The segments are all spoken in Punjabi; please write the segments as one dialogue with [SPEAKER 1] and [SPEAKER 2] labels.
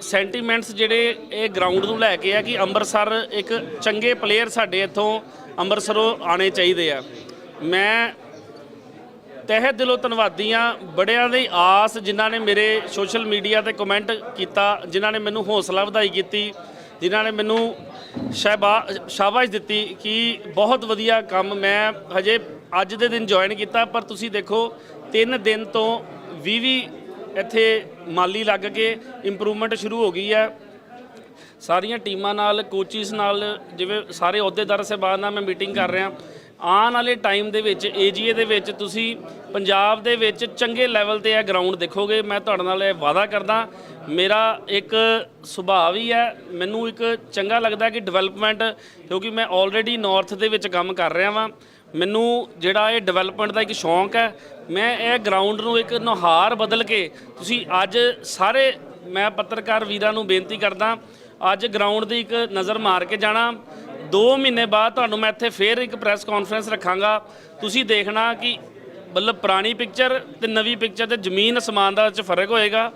[SPEAKER 1] ਸੈਂਟੀਮੈਂਟਸ ਜਿਹੜੇ ਇਹ ਗਰਾਊਂਡ ਨੂੰ ਲੈ ਕੇ ਆ ਕਿ ਅੰਮ੍ਰਿਤਸਰ ਇੱਕ ਚੰਗੇ ਪਲੇਅਰ ਸਾਡੇ ਇੱਥੋਂ ਅੰਮ੍ਰਿਤਸਰੋਂ ਆਣੇ ਚਾਹੀਦੇ ਆ। ਮੈਂ ਤਹਿ ਦਿਲੋਂ ਧੰਨਵਾਦੀ ਹਾਂ ਬੜਿਆਂ ਦੀ ਆਸ ਜਿਨ੍ਹਾਂ ਨੇ ਮੇਰੇ ਸੋਸ਼ਲ ਮੀਡੀਆ ਤੇ ਕਮੈਂਟ ਕੀਤਾ, ਜਿਨ੍ਹਾਂ ਨੇ ਮੈਨੂੰ ਹੌਸਲਾ ਵਧਾਈ ਕੀਤੀ, ਜਿਨ੍ਹਾਂ ਨੇ ਮੈਨੂੰ ਸ਼ਾਬਾ ਸ਼ਾਬਾਸ਼ ਦਿੱਤੀ ਕਿ ਬਹੁਤ ਵਧੀਆ ਕੰਮ ਮੈਂ ਹਜੇ ਅੱਜ ਦੇ ਦਿਨ ਜੁਆਇਨ ਕੀਤਾ, ਪਰ ਤੁਸੀਂ ਦੇਖੋ 3 ਦਿਨ ਤੋਂ 20 20 ਇੱਥੇ ਮਾਲੀ ਲੱਗ ਕੇ ਇੰਪਰੂਵਮੈਂਟ ਸ਼ੁਰੂ ਹੋ ਗਈ ਹੈ। ਸਾਰੀਆਂ ਟੀਮਾਂ ਨਾਲ ਕੋਚਿਸ ਨਾਲ, ਜਿਵੇਂ ਸਾਰੇ ਅਹੁਦੇਦਾਰ ਸਾਹਿਬਾਨ ਨਾਲ ਮੈਂ ਮੀਟਿੰਗ ਕਰ ਰਿਹਾ। ਆਉਣ ਵਾਲੇ ਟਾਈਮ ਦੇ ਵਿੱਚ ਏਜੀਏ ਦੇ ਵਿੱਚ ਤੁਸੀਂ ਪੰਜਾਬ ਦੇ ਵਿੱਚ ਚੰਗੇ ਲੈਵਲ ਤੇ ਇਹ ਗਰਾਊਂਡ ਦੇਖੋਗੇ। ਮੈਂ ਤੁਹਾਡੇ ਨਾਲ ਇਹ ਵਾਅਦਾ ਕਰਦਾ, ਮੇਰਾ ਇੱਕ ਸੁਭਾਅ ਵੀ ਹੈ। ਮੈਨੂੰ ਇੱਕ ਚੰਗਾ ਲੱਗਦਾ ਕਿ ਡਿਵੈਲਪਮੈਂਟ ਕਿਉਂਕਿ ਮੈਂ ਆਲਰੇਡੀ ਨਾਰਥ ਦੇ ਵਿੱਚ ਕੰਮ ਕਰ ਰਿਹਾ ਵਾਂ। ਮੈਨੂੰ ਜਿਹੜਾ ਇਹ ਡਿਵੈਲਪਮੈਂਟ ਦਾ ਇੱਕ ਸ਼ੌਂਕ ਹੈ, ਮੈਂ ਇਹ ਗਰਾਊਂਡ ਨੂੰ ਇੱਕ ਨੁਹਾਰ ਬਦਲ ਕੇ ਤੁਸੀਂ ਅੱਜ ਸਾਰੇ, ਮੈਂ ਪੱਤਰਕਾਰ ਵੀਰਾਂ ਨੂੰ ਬੇਨਤੀ ਕਰਦਾ, ਅੱਜ ਗਰਾਊਂਡ ਦੀ ਇੱਕ ਨਜ਼ਰ ਮਾਰ ਕੇ ਜਾਣਾ। 2 ਮਹੀਨੇ ਬਾਅਦ ਤੁਹਾਨੂੰ ਮੈਂ ਇੱਥੇ ਫੇਰ ਇੱਕ ਪ੍ਰੈਸ ਕਾਨਫਰੰਸ ਰੱਖਾਂਗਾ। ਤੁਸੀਂ ਦੇਖਣਾ ਕਿ ਮਤਲਬ ਪੁਰਾਣੀ ਪਿਕਚਰ ਤੇ ਨਵੀਂ ਪਿਕਚਰ ਤੇ ਜ਼ਮੀਨ ਅਸਮਾਨ ਦਾ ਵਿੱਚ ਫ਼ਰਕ ਹੋਏਗਾ।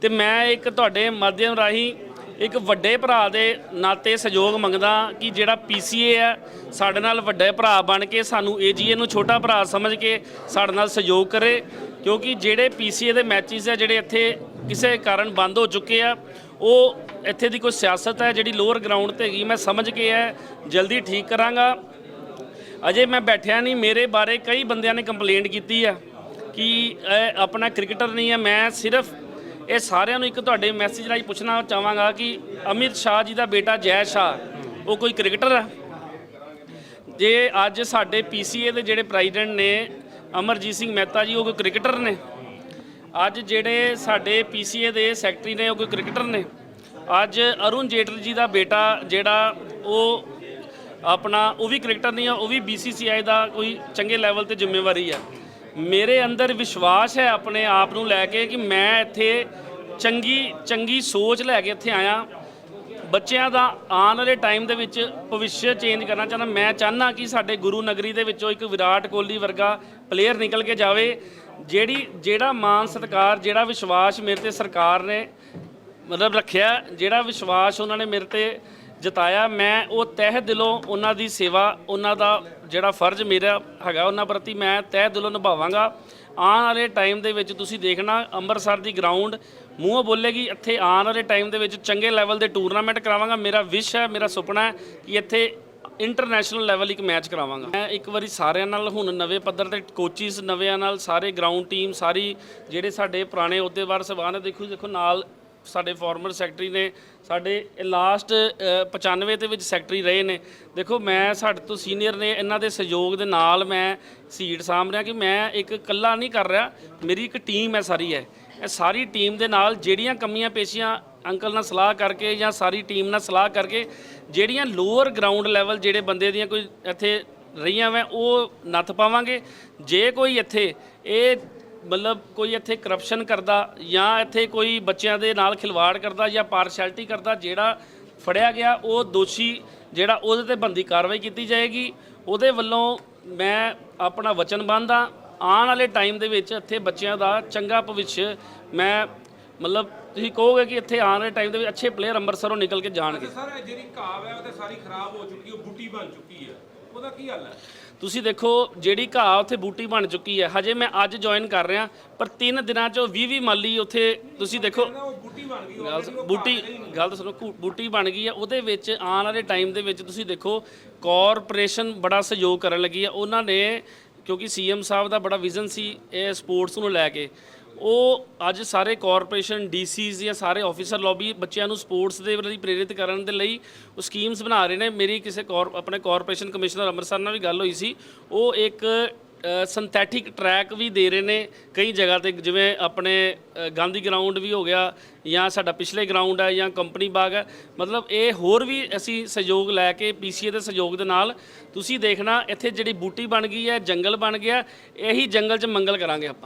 [SPEAKER 1] ਤੇ ਮੈਂ ਇੱਕ ਤੁਹਾਡੇ ਮਾਧਿਅਮ ਰਾਹੀਂ ਇੱਕ ਵੱਡੇ ਭਰਾ ਦੇ ਨਾਤੇ ਸਹਿਯੋਗ ਮੰਗਦਾ ਕਿ ਜਿਹੜਾ ਪੀਸੀਏ ਹੈ, ਸਾਡੇ ਨਾਲ ਵੱਡੇ ਭਰਾ ਬਣ ਕੇ ਸਾਨੂੰ ਏਜੀਏ ਨੂੰ ਛੋਟਾ ਭਰਾ ਸਮਝ ਕੇ ਸਾਡੇ ਨਾਲ ਸਹਿਯੋਗ ਕਰੇ, ਕਿਉਂਕਿ ਜਿਹੜੇ ਪੀਸੀਏ ਦੇ ਮੈਚਸ ਹੈ ਜਿਹੜੇ ਇੱਥੇ ਕਿਸੇ ਕਾਰਨ ਬੰਦ ਹੋ ਚੁੱਕੇ ਆ, ਉਹ ਇੱਥੇ ਦੀ ਕੋਈ ਸਿਆਸਤ ਹੈ, ਜਿਹੜੀ ਲੋਅਰ ਗਰਾਊਂਡ ਤੇ ਹੈਗੀ, ਮੈਂ ਸਮਝ ਕੇ ਹੈ ਜਲਦੀ ਠੀਕ ਕਰਾਂਗਾ। ਅਜੇ ਮੈਂ ਬੈਠਿਆ ਨਹੀਂ, ਮੇਰੇ ਬਾਰੇ ਕਈ ਬੰਦਿਆਂ ਨੇ ਕੰਪਲੇਂਟ ਕੀਤੀ ਆ ਕਿ ਇਹ ਆਪਣਾ ਕ੍ਰਿਕਟਰ ਨਹੀਂ ਹੈ, ਮੈਂ ਸਿਰਫ ਇਹ ਸਾਰਿਆਂ ਨੂੰ ਇੱਕ ਤੁਹਾਡੇ ਮੈਸੇਜ ਰਾਹੀਂ ਪੁੱਛਣਾ ਚਾਹਾਂਗਾ ਕਿ ਅਮਿਤ ਸ਼ਾਹ ਜੀ ਦਾ ਬੇਟਾ ਜੈ ਸ਼ਾਹ, ਉਹ ਕੋਈ ਕ੍ਰਿਕਟਰ ਹੈ ਜੇ ਅੱਜ ਸਾਡੇ ਪੀਸੀਏ ਦੇ ਜਿਹੜੇ ਪ੍ਰੈਜ਼ੀਡੈਂਟ ਨੇ, ਅਮਰਜੀਤ ਸਿੰਘ ਮਹਿਤਾ ਜੀ, ਉਹ ਕੋਈ ਕ੍ਰਿਕਟਰ ਨੇ? ਅੱਜ ਜਿਹੜੇ ਸਾਡੇ ਪੀਸੀਏ ਦੇ ਸੈਕਟਰੀ ਨੇ, ਉਹ ਕੋਈ ਕ੍ਰਿਕਟਰ ਨੇ? ਅੱਜ ਅਰੁਣ ਜੇਟਲੀ ਜੀ ਦਾ ਬੇਟਾ ਜਿਹੜਾ, ਉਹ ਆਪਣਾ, ਉਹ ਵੀ ਕ੍ਰਿਕਟਰ ਨਹੀਂ ਆ, ਉਹ ਵੀ ਬੀਸੀਸੀਆਈ ਦਾ ਕੋਈ ਚੰਗੇ ਲੈਵਲ ਤੇ ਜ਼ਿੰਮੇਵਾਰੀ ਆ। ਮੇਰੇ ਅੰਦਰ ਵਿਸ਼ਵਾਸ ਹੈ ਆਪਣੇ ਆਪ ਨੂੰ ਲੈ ਕੇ ਕਿ ਮੈਂ ਇੱਥੇ ਚੰਗੀ ਚੰਗੀ ਸੋਚ ਲੈ ਕੇ ਇੱਥੇ ਆਇਆ। ਬੱਚਿਆਂ ਦਾ ਆਉਣ ਵਾਲੇ ਟਾਈਮ ਦੇ ਵਿੱਚ ਭਵਿੱਖ ਚੇਂਜ ਕਰਨਾ ਚਾਹੁੰਦਾ। ਮੈਂ ਚਾਹਨਾ ਕਿ ਸਾਡੇ ਗੁਰੂ ਨਗਰੀ ਦੇ ਵਿੱਚੋਂ ਇੱਕ ਵਿਰਾਟ ਕੋਹਲੀ ਵਰਗਾ ਪਲੇਅਰ ਨਿਕਲ ਕੇ ਜਾਵੇ, ਜਿਹੜੀ, ਜਿਹੜਾ ਮਾਨ ਸਤਿਕਾਰ, ਜਿਹੜਾ ਵਿਸ਼ਵਾਸ ਮੇਰੇ ਤੇ ਸਰਕਾਰ ਨੇ ਮਤਲਬ ਰੱਖਿਆ, ਜਿਹੜਾ ਵਿਸ਼ਵਾਸ ਉਹਨਾਂ ਨੇ ਮੇਰੇ ਤੇ ਜਤਾਇਆ, ਮੈਂ ਉਹ ਤਹਿ ਦਿਲੋਂ ਉਹਨਾਂ ਦੀ ਸੇਵਾ, ਉਹਨਾਂ ਦਾ ਜਿਹੜਾ ਫਰਜ਼ ਮੇਰਾ ਹੈਗਾ ਉਹਨਾਂ ਪ੍ਰਤੀ, ਮੈਂ ਤਹਿ ਦਿਲੋਂ ਨਿਭਾਵਾਂਗਾ। ਆਉਣ ਵਾਲੇ ਟਾਈਮ ਦੇ ਵਿੱਚ ਤੁਸੀਂ ਦੇਖਣਾ, ਅੰਮ੍ਰਿਤਸਰ ਦੀ ਗਰਾਊਂਡ ਮੂੰਹੋਂ ਬੋਲੇਗੀ, ਇੱਥੇ ਆਉਣ ਵਾਲੇ ਟਾਈਮ ਦੇ ਵਿੱਚ ਚੰਗੇ ਲੈਵਲ ਦੇ ਟੂਰਨਾਮੈਂਟ ਕਰਾਵਾਂਗਾ। ਮੇਰਾ ਵਿਸ਼ ਹੈ, ਮੇਰਾ ਸੁਪਨਾ ਹੈ ਕਿ ਇੱਥੇ ਇੰਟਰਨੈਸ਼ਨਲ ਲੈਵਲ ਇੱਕ ਮੈਚ ਕਰਾਵਾਂਗਾ। ਮੈਂ ਇੱਕ ਵਾਰੀ ਸਾਰਿਆਂ ਨਾਲ, ਹੁਣ ਨਵੇਂ ਪੱਧਰ ਤੇ ਕੋਚਿਸ ਨਵਿਆਂ ਨਾਲ, ਸਾਰੇ ਗਰਾਊਂਡ ਟੀਮ ਸਾਰੀ ਜਿਹੜੇ ਸਾਡੇ ਪੁਰਾਣੇ ਅਹੁਦੇਵਾਰ ਸਭਾ ਨੇ ਦੇਖੋ ਦੇਖੋ, ਨਾਲ ਸਾਡੇ ਫਾਰਮਰ ਸੈਕਟਰੀ ਨੇ, ਸਾਡੇ ਲਾਸਟ 95 ਦੇ ਵਿੱਚ ਸੈਕਟਰੀ ਰਹੇ ਨੇ। ਦੇਖੋ, ਮੈਂ ਸਾਡੇ ਤੋਂ ਸੀਨੀਅਰ ਨੇ, ਇਹਨਾਂ ਦੇ ਸਹਿਯੋਗ ਦੇ ਨਾਲ ਮੈਂ ਸੀਟ ਸਾਂਭ ਰਿਹਾ ਕਿ ਮੈਂ ਇੱਕ ਇਕੱਲਾ ਨਹੀਂ ਕਰ ਰਿਹਾ, ਮੇਰੀ ਇੱਕ ਟੀਮ ਹੈ ਸਾਰੀ ਹੈ ਇਹ ਸਾਰੀ ਟੀਮ ਦੇ ਨਾਲ ਜਿਹੜੀਆਂ ਕਮੀਆਂ ਪੇਸ਼ੀਆਂ ਅੰਕਲ ਨਾਲ ਸਲਾਹ ਕਰਕੇ ਜਾਂ ਸਾਰੀ ਟੀਮ ਨਾਲ ਸਲਾਹ ਕਰਕੇ ਜਿਹੜੀਆਂ ਲੋਅਰ ਗਰਾਊਂਡ ਲੈਵਲ ਜਿਹੜੇ ਬੰਦੇ ਦੀਆਂ ਕੋਈ ਇੱਥੇ ਰਹੀਆਂ ਵੈ, ਉਹ ਨੱਥ ਪਾਵਾਂਗੇ। ਜੇ ਕੋਈ ਇੱਥੇ ਇਹ ਮਤਲਬ ਕੋਈ ਇੱਥੇ ਕਰਪਸ਼ਨ ਕਰਦਾ ਜਾਂ ਇੱਥੇ ਕੋਈ ਬੱਚਿਆਂ ਦੇ ਨਾਲ ਖਿਲਵਾੜ ਕਰਦਾ ਜਾਂ ਪਾਰਸ਼ੈਲਿਟੀ ਕਰਦਾ, ਜਿਹੜਾ ਫੜਿਆ ਗਿਆ, ਉਹ ਦੋਸ਼ੀ ਜਿਹੜਾ ਉਹਦੇ ਤੇ ਬੰਦੀ ਕਾਰਵਾਈ ਕੀਤੀ ਜਾਏਗੀ। ਉਹਦੇ ਵੱਲੋਂ ਮੈਂ ਆਪਣਾ ਵਚਨ ਬੰਦਾ ਆਉਣ ਵਾਲੇ ਟਾਈਮ ਦੇ ਵਿੱਚ ਇੱਥੇ ਬੱਚਿਆਂ ਦਾ ਚੰਗਾ ਭਵਿੱਖ ਮੈਂ ਮਤਲਬ ਤੁਸੀਂ ਕਹੋਗੇ ਕਿ ਇੱਥੇ ਆਉਣ ਵਾਲੇ ਟਾਈਮ ਦੇ ਵਿੱਚ ਅੱਛੇ ਪਲੇਅਰ ਅੰਮ੍ਰਿਤਸਰੋਂ ਨਿਕਲ ਕੇ ਜਾਣਗੇ।
[SPEAKER 2] ਸਰ ਜਿਹੜੀ ਘਾਹ ਹੈ, ਉਹ ਤੇ ਸਾਰੀ ਖਰਾਬ ਹੋ ਚੁੱਕੀ ਹੈ, ਉਹ ਬਣ ਚੁੱਕੀ ਹੈ। ਉਹਦਾ ਕੀ ਹੱਲ ਹੈ?
[SPEAKER 1] ਤੁਸੀਂ ਦੇਖੋ ਜਿਹੜੀ ਘਾਹ ਉੱਥੇ ਬੂਟੀ ਬਣ ਚੁੱਕੀ ਹੈ ਹਜੇ ਮੈਂ ਅੱਜ ਜੁਆਇਨ ਕਰ ਰਿਹਾ ਪਰ 3 ਦਿਨਾਂ ਚੋਂ 20 20 ਮਾਲੀ ਉੱਥੇ ਤੁਸੀਂ ਦੇਖੋ
[SPEAKER 2] ਬੂਟੀ ਬਣ ਗਈ
[SPEAKER 1] ਗੱਲ ਸੁਣੋ, ਬੂਟੀ ਗੱਲ ਤਾਂ ਸੁਣੋ ਘੂ- ਬੂਟੀ ਬਣ ਗਈ ਹੈ ਉਹਦੇ ਵਿੱਚ ਆਉਣ ਵਾਲੇ ਟਾਈਮ ਦੇ ਵਿੱਚ ਤੁਸੀਂ ਦੇਖੋ ਕਾਰਪੋਰੇਸ਼ਨ ਬੜਾ ਸਹਿਯੋਗ ਕਰਨ ਲੱਗੀ ਹੈ। ਉਹਨਾਂ ਨੇ ਕਿਉਂਕਿ ਸੀਐਮ ਸਾਹਿਬ ਦਾ ਬੜਾ ਵਿਜ਼ਨ ਸੀ ਇਹ ਸਪੋਰਟਸ ਨੂੰ ਲੈ ਕੇ। ਉਹ ਅੱਜ ਸਾਰੇ ਕਾਰਪੋਰੇਸ਼ਨ ਡੀਸੀਜ਼ ਜਾਂ ਸਾਰੇ ਆਫੀਸਰ ਲੌਬੀ ਬੱਚਿਆਂ ਨੂੰ ਸਪੋਰਟਸ ਦੇ ਲਈ ਪ੍ਰੇਰਿਤ ਕਰਨ ਦੇ ਲਈ ਉਹ ਸਕੀਮਸ ਬਣਾ ਰਹੇ ਨੇ। ਮੇਰੀ ਕਿਸੇ ਕੌਰ ਆਪਣੇ ਕਾਰਪੋਰੇਸ਼ਨ ਕਮਿਸ਼ਨਰ ਅੰਮ੍ਰਿਤਸਰ ਨਾਲ ਵੀ ਗੱਲ ਹੋਈ ਸੀ। ਉਹ ਇੱਕ ਸਿੰਥੈਟਿਕ ਟਰੈਕ ਵੀ ਦੇ ਰਹੇ ਨੇ ਕਈ ਜਗ੍ਹਾ ਤੇ, ਜਿਵੇਂ ਆਪਣੇ ਗਾਂਧੀ ਗਰਾਊਂਡ ਵੀ ਹੋ ਗਿਆ ਜਾਂ ਸਾਡਾ ਪਿਛਲੇ ਗਰਾਊਂਡ ਹੈ ਜਾਂ ਕੰਪਨੀ ਬਾਗ ਹੈ। ਮਤਲਬ ਇਹ ਹੋਰ ਵੀ ਅਸੀਂ ਸਹਿਯੋਗ ਲੈ ਕੇ ਪੀਸੀਏ ਦੇ ਸਹਿਯੋਗ ਦੇ ਨਾਲ ਤੁਸੀਂ ਦੇਖਣਾ, ਇੱਥੇ ਜਿਹੜੀ ਬੂਟੀ ਬਣ ਗਈ ਹੈ, ਜੰਗਲ ਬਣ ਗਿਆ, ਇਹੀ ਜੰਗਲ 'ਚ ਮੰਗਲ ਕਰਾਂਗੇ ਆਪਾਂ।